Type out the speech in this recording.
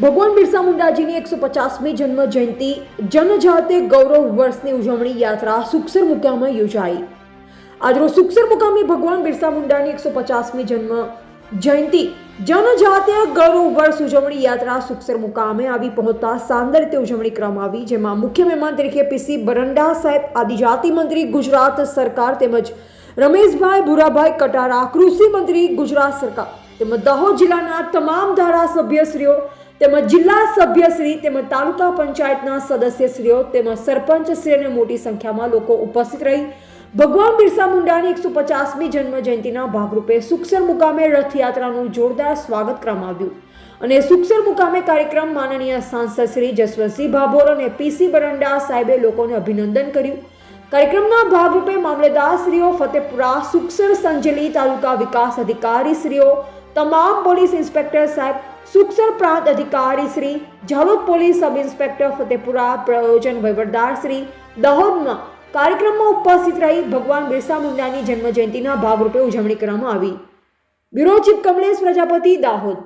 ભગવાન બિરસા મુંડાજીની એકસો પચાસમી જન્મ જયંતિ જનજાતે ગૌરવ વર્ષની ઉજવણી યાત્રા સુખસર મુકામે યોજાઈ. આજરોજ સુખસર મુકામે ભગવાન બિરસા મુંડાની એકસો પચાસમી જન્મ જયંતિ જનજાતીય ગૌરવ વર્ષ ઉજવણી યાત્રા સુખસર મુકામે આવી પહોંચતા શાનદાર રીતે ઉજવણી કરવામાં આવી, જેમાં મુખ્ય મહેમાન તરીકે પીસી બરંડા સાહેબ, આદિજાતિ મંત્રી ગુજરાત સરકાર તેમજ રમેશભાઈ ભુરાભાઈ કટારા, કૃષિ મંત્રી ગુજરાત સરકાર તેમજ દાહોદ જિલ્લાના તમામ ધારાસભ્યશ્રીઓ તેમજ જિલ્લા સભ્યશ્રી તેમજ તાલુકા પંચાયતના સદસ્યશ્રીઓ તેમજ સરપંચશ્રી અને મોટી સંખ્યામાં લોકો ઉપસ્થિત રહી. ભગવાન બિરસા મુંડાની એકસો પચાસમી જન્મ જયંતિના ભાગરૂપે સુખસર મુકામે રથયાત્રાનું જોરદાર સ્વાગત કરવામાં અને સુખસર મુકામે કાર્યક્રમ માનનીય સાંસદ શ્રી જસવંતસિંહ ભાભોર અને પીસી બરંડા સાહેબે લોકોને અભિનંદન કર્યું. કાર્યક્રમના ભાગરૂપે મામલેદારશ્રીઓ ફતેપુરા સુખસર સંજલી તાલુકા વિકાસ અધિકારીશ્રીઓ તમામ પોલીસ ઇન્સ્પેક્ટર સાહેબ, સુખસર પ્રાંત અધિકારી Shri Jhalod police sub inspector Fatepura, પ્રયોજન વહીવટદાર શ્રી, દહોદમાં કાર્યક્રમમાં ઉપસ્થિત રહી ભગવાન બિરસા મુંડાની જન્મ જયંતિના ભાગરૂપે ઉજવણી કરવામાં આવી. Bureau chief Kamlesh Prajapati, Dahod.